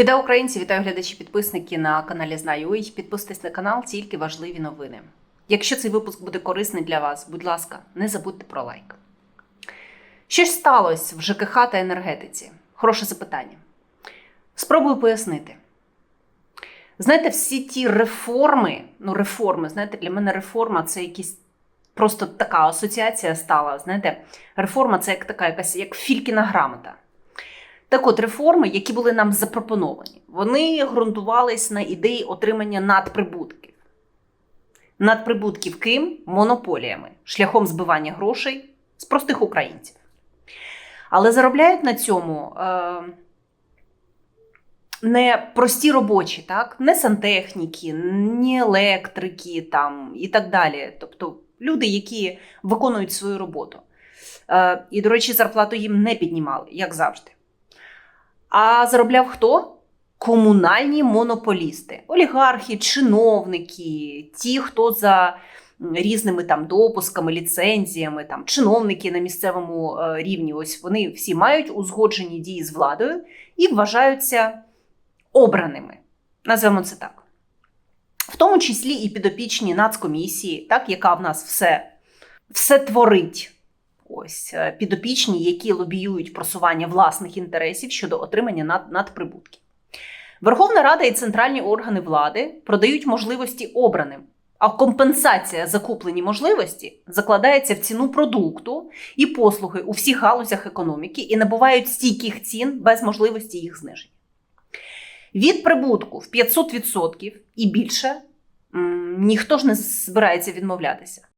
Вітаю українці, вітаю глядачі, підписники на каналі Знаю. Підписуйтесь на канал, тільки важливі новини. Якщо цей випуск буде корисний для вас, будь ласка, не забудьте про лайк. Що ж сталося в ЖКХ та енергетиці? Хороше запитання. Спробую пояснити. Знаєте, всі ті реформи, ну, реформи, знаєте, для мене реформа це якісь просто така асоціація стала. Знаєте, реформа це як така якась як фількіна грамота. Так от, реформи, які були нам запропоновані, вони ґрунтувались на ідеї отримання надприбутків. Надприбутків ким? Монополіями, шляхом збивання грошей з простих українців. Але заробляють на цьому е, не прості робочі, так? не сантехніки, не електрики там, і так далі. Тобто люди, які виконують свою роботу. Е, і, до речі, зарплату їм не піднімали, як завжди. А заробляв хто? Комунальні монополісти, олігархи, чиновники, ті, хто за різними там допусками, ліцензіями, там чиновники на місцевому е, рівні. Ось вони всі мають узгоджені дії з владою і вважаються обраними. Назвемо це так. В тому числі і підопічні нацкомісії, так, яка в нас все, все творить. Ось е, підопічні, які лобіюють просування власних інтересів щодо отримання над, надприбутків. Верховна Рада і центральні органи влади продають можливості обраним, а компенсація за куплені можливості закладається в ціну продукту і послуги у всіх галузях економіки і набувають стійких цін без можливості їх зниження. Від прибутку в 500% і більше ніхто ж не збирається відмовлятися.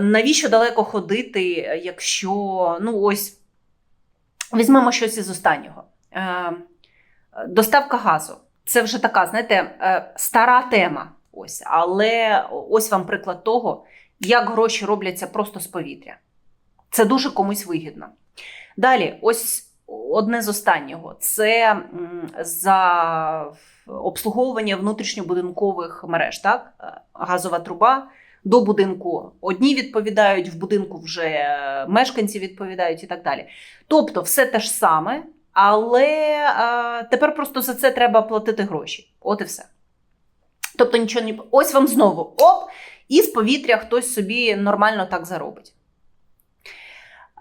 Навіщо далеко ходити, якщо ну ось візьмемо щось із останнього. Е, Доставка газу. Це вже така, знаєте, е, стара тема. Ось, але ось вам приклад того, як гроші робляться просто з повітря. Це дуже комусь вигідно. Далі, ось одне з останнього: це за обслуговування внутрішньобудинкових мереж, так? Е, Газова труба до будинку одні відповідають, в будинку вже е, мешканці відповідають і так далі. Тобто, все те ж саме, але е, тепер просто за це треба платити гроші. От і все. Тобто нічого не ось вам знову оп, і з повітря хтось собі нормально так заробить.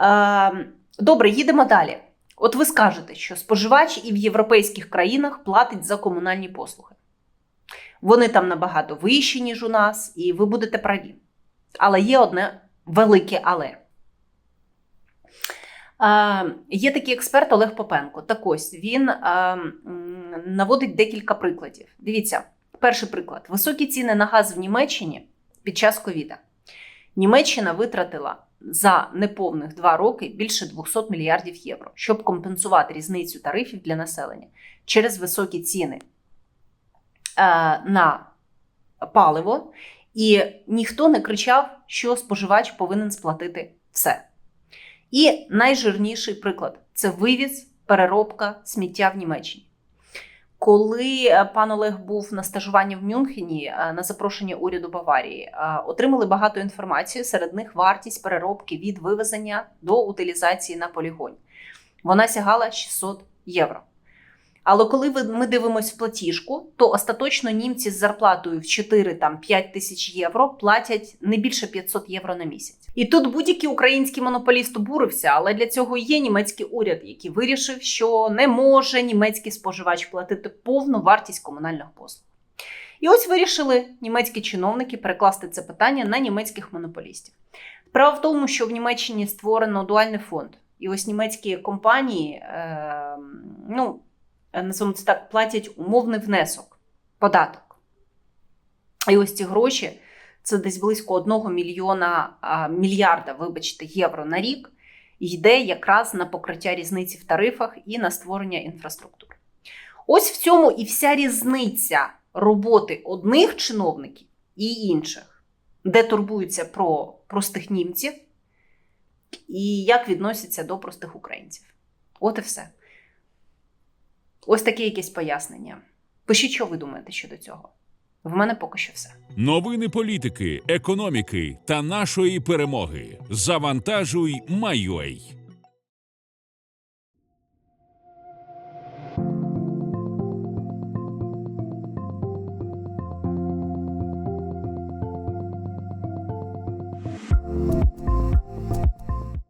Е, добре, їдемо далі. От ви скажете, що споживач і в європейських країнах платить за комунальні послуги. Вони там набагато вищі, ніж у нас, і ви будете праві. Але є одне велике але. Е, є такий експерт Олег Попенко. Так ось він е, наводить декілька прикладів. Дивіться, перший приклад: високі ціни на газ в Німеччині під час ковіда. Німеччина витратила за неповних два роки більше 200 мільярдів євро, щоб компенсувати різницю тарифів для населення через високі ціни на паливо, і ніхто не кричав, що споживач повинен сплатити все. І найжирніший приклад це вивіз, переробка сміття в Німеччині. Коли е, пан Олег був на стажуванні в Мюнхені е, на запрошення уряду Баварії, е, отримали багато інформації. Серед них вартість переробки від вивезення до утилізації на полігоні. Вона сягала 600 євро. Але коли ми дивимося в платіжку, то остаточно німці з зарплатою в 4-5 тисяч євро платять не більше 500 євро на місяць. І тут будь-який український монополіст обурився, але для цього є німецький уряд, який вирішив, що не може німецький споживач платити повну вартість комунальних послуг. І ось вирішили німецькі чиновники перекласти це питання на німецьких монополістів. Справа в тому, що в Німеччині створено дуальний фонд, і ось німецькі компанії, е, ну, називаємо це так, платять умовний внесок, податок. І ось ці гроші це десь близько 1 мільйона мільярда, вибачте, євро на рік, йде якраз на покриття різниці в тарифах і на створення інфраструктури. Ось в цьому і вся різниця роботи одних чиновників і інших, де турбуються про простих німців і як відносяться до простих українців. От і все. Ось таке якесь пояснення. Пишіть, що ви думаєте щодо цього. В мене поки що все. Новини політики, економіки та нашої перемоги. Завантажуй, Майой.